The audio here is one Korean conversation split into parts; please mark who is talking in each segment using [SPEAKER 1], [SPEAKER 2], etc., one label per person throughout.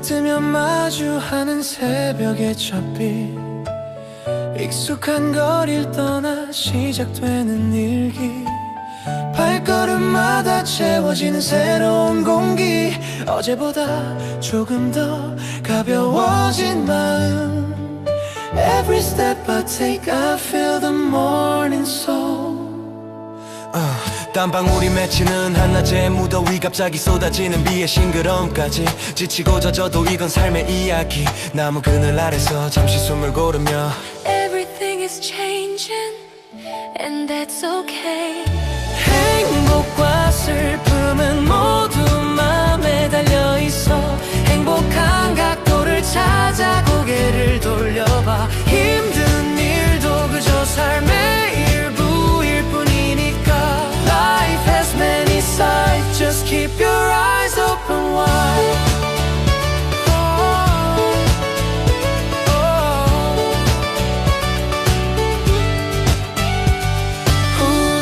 [SPEAKER 1] 뜨면 마주하는 새벽의 첫빛. 익숙한 거리를 떠나 시작되는 일기. 발걸음마다 채워지는 새로운 공기. 어제보다 조금 더 가벼워진 마음. Every step I take I feel the morning soul 땀방울이 맺히는 한낮의 무더위 갑자기 쏟아지는 비의 싱그러움까지. 지치고 젖어도 이건 삶의 이야기. 나무 그늘 아래서 잠시 숨을 고르며.
[SPEAKER 2] Everything is changing, and that's okay.
[SPEAKER 1] 행복과 슬픔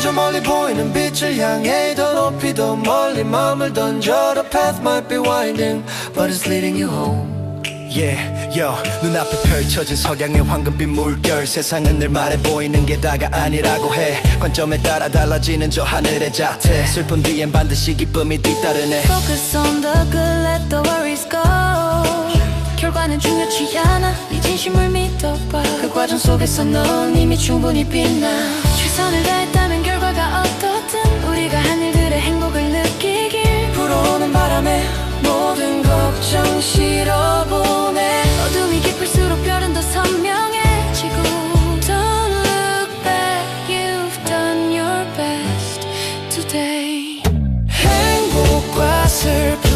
[SPEAKER 1] 저 멀리 보이는 빛을 향해 더 높이 더 멀리 마음을 던져. The path might be winding But it's leading you home. Yeah, yo, 눈앞에 펼쳐진 석양의 황금빛 물결. 세상은 늘 말해 보이는 게 다가 아니라고 해. 관점에 따라 달라지는 저 하늘의 자태. 슬픔 뒤엔 반드시 기쁨이 뒤따르네.
[SPEAKER 2] Focus on the good, let the worries go. 결과는 중요치 않아, 네 진심을 믿어봐. 그 과정 속에서 넌 이미 충분히 빛나. 행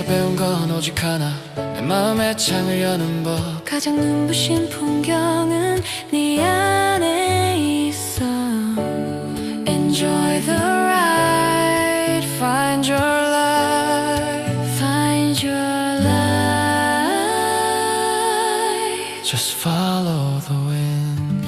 [SPEAKER 1] 길 위에서 배운 건 오직 하나 내 마음의 창을 여는 법
[SPEAKER 2] 가장 눈부신 풍경은 네 안에 있어 Enjoy the ride
[SPEAKER 1] Find your life
[SPEAKER 2] Find your light
[SPEAKER 1] Just follow the wind